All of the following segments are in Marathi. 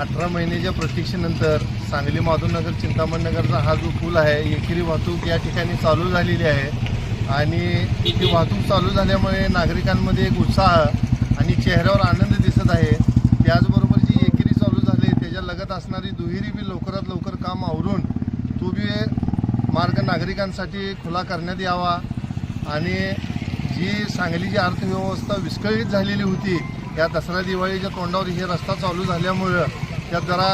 अठरा महिन्याच्या प्रतीक्षेनंतर सांगली माधवनगर चिंतामणनगरचा हा जो पूल आहे एकेरी वाहतूक या ठिकाणी चालू झालेली आहे. आणि ती वाहतूक चालू झाल्यामुळे नागरिकांमध्ये एक उत्साह आणि चेहऱ्यावर आनंद दिसत आहे. त्याचबरोबर जी एकेरी चालू झाली त्याच्या लगत असणारी दुहेरी बी लवकरात लवकर काम आवरून तो बी मार्ग नागरिकांसाठी खुला करण्यात यावा. आणि जी सांगलीची अर्थव्यवस्था विस्कळीत झालेली होती या दसरा दिवाळीच्या तोंडावर हे रस्ता चालू झाल्यामुळं त्यात जरा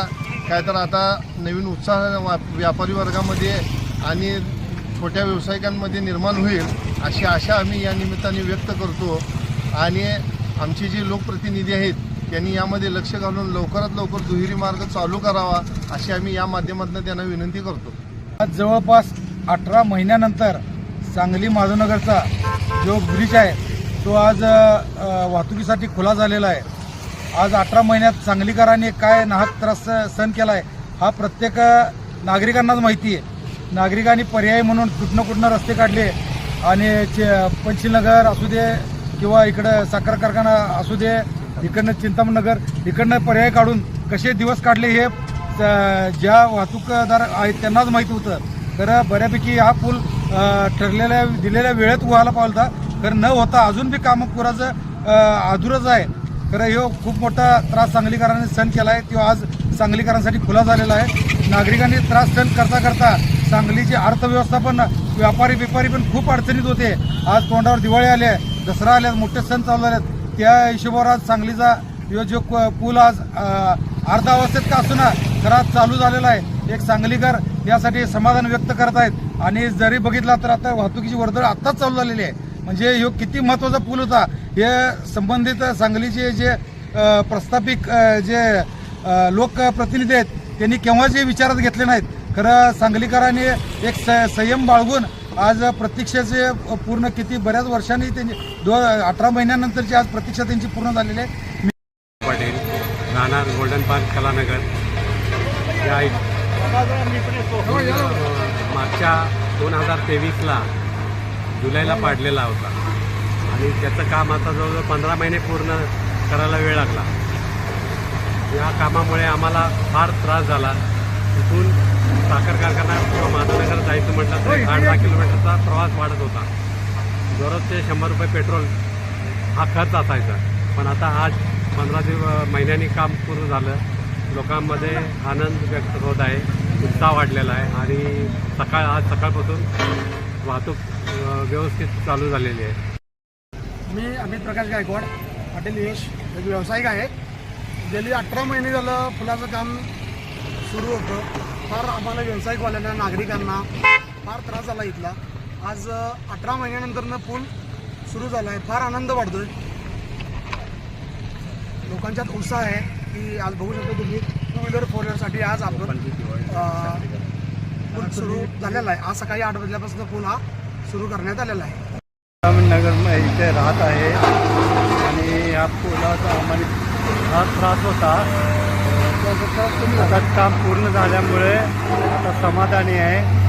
काय तर आता नवीन उत्साह व्यापारी वर्गामध्ये आणि छोट्या व्यावसायिकांमध्ये निर्माण होईल अशी आशा आम्ही या निमित्ताने व्यक्त करतो. आणि आमचे जे लोकप्रतिनिधी आहेत त्यांनी यामध्ये लक्ष घालून लवकरात लवकर दुहेरी मार्ग चालू करावा अशी आम्ही या माध्यमातून त्यांना विनंती करतो. आज जवळपास अठरा महिन्यानंतर सांगली माधवनगरचा जो ब्रिज आहे तो आज वाहतुकीसाठी खुला झालेला आहे. आज अठरा महिन्यात सांगलीकरांनी काय नाहक त्रास सहन केला आहे हा प्रत्येक नागरिकांनाच माहिती आहे. नागरिकांनी पर्याय म्हणून कुठनं कुठनं रस्ते काढले आणि चे पंचशीलनगर असू दे किंवा इकडं साखर कारखाना असू दे इकडनं चिंतामणनगर इकडनं पर्याय काढून कसे दिवस काढले हे ज्या वाहतूकदार आहेत त्यांनाच माहिती होतं. तर बऱ्यापैकी हा पूल ठरलेल्या दिलेल्या वेळेत व्हायला पावला होता तर न होता अजून बी कामं पुराचं अधुरच आहे. खरं ह्यो खूप मोठा त्रास सांगलीकरांनी सहन केला आहे. तो आज सांगलीकरांसाठी खुला झालेला आहे. नागरिकांनी त्रास सहन करता करता सांगलीची अर्थव्यवस्था पण व्यापारी बिपारी पण खूप अडचणीत होते. आज तोंडावर दिवाळी आली आहे दसरा आल्या मोठे सण चालू झाले आहेत. त्या हिशोबावर आज सांगलीचा जो जो क- पूल आज अर्धा अवस्थेत का असून खरा चालू झालेला आहे. एक सांगलीकर यासाठी समाधान व्यक्त करत आहेत. आणि जरी बघितला तर आता वाहतुकीची वर्दळ आत्ताच चालू झालेली आहे. म्हणजे ह्यो किती महत्त्वाचा पूल होता हे संबंधित सांगलीचे जे अ, जे लोकप्रतिनिधी आहेत त्यांनी केव्हाच हे विचारात घेतले नाहीत. खरं सांगलीकरांनी एक स- संयम बाळगून आज प्रतीक्षेचे पूर्ण किती बऱ्याच वर्षांनी त्यांची दो अठरा महिन्यानंतरची आज प्रतीक्षा त्यांची पूर्ण झालेली आहे. पाटील राहणार गोल्डन पार्क कलानगर. या मागच्या दोन हजार तेवीसला जुलैला पाडलेला होता. आणि त्याचं काम आता जवळजवळ पंधरा महिने पूर्ण करायला वेळ लागला. या कामामुळे आम्हाला फार त्रास झाला. तिथून साखर कारखाना किंवा माधवनगर जायचं म्हटलं तर आठ दहा किलोमीटरचा प्रवास वाढत होता. दररोजचे शंभर रुपये पेट्रोल हा खर्च असायचा. पण आता आज पंधरा दिव महिन्यांनी काम पूर्ण झालं. लोकांमध्ये आनंद व्यक्त होत आहे. उत्साह वाढलेला आहे. आणि सकाळ आज सकाळपासून वाहतूक व्यवस्थित चालू झालेली आहे. मी अमित प्रकाश गायकवाड हॉटेल यश एक व्यावसायिक आहे. गेली अठरा महिने झालं फुलाचं काम सुरू होतं. फार आम्हाला व्यावसायिकवाल्यांना नागरिकांना फार त्रास झाला इथला. आज अठरा महिन्यानंतरनं पूल सुरू झाला आहे फार आनंद वाटतोय लोकांच्यात उत्साह आहे की आज बघू शकतो तुम्ही टू व्हीलर फोर व्हीलरसाठी आज आपण पूल सुरू झालेला आहे. आज सकाळी आठ वाजल्यापासून पूल हा सुरू करण्यात आलेला आहे. नगर इथे राहत आहे. आणि ह्या पुलाचा आम्हाला फार त्रास होता. आता काम पूर्ण झाल्यामुळे आता समाधानी आहे.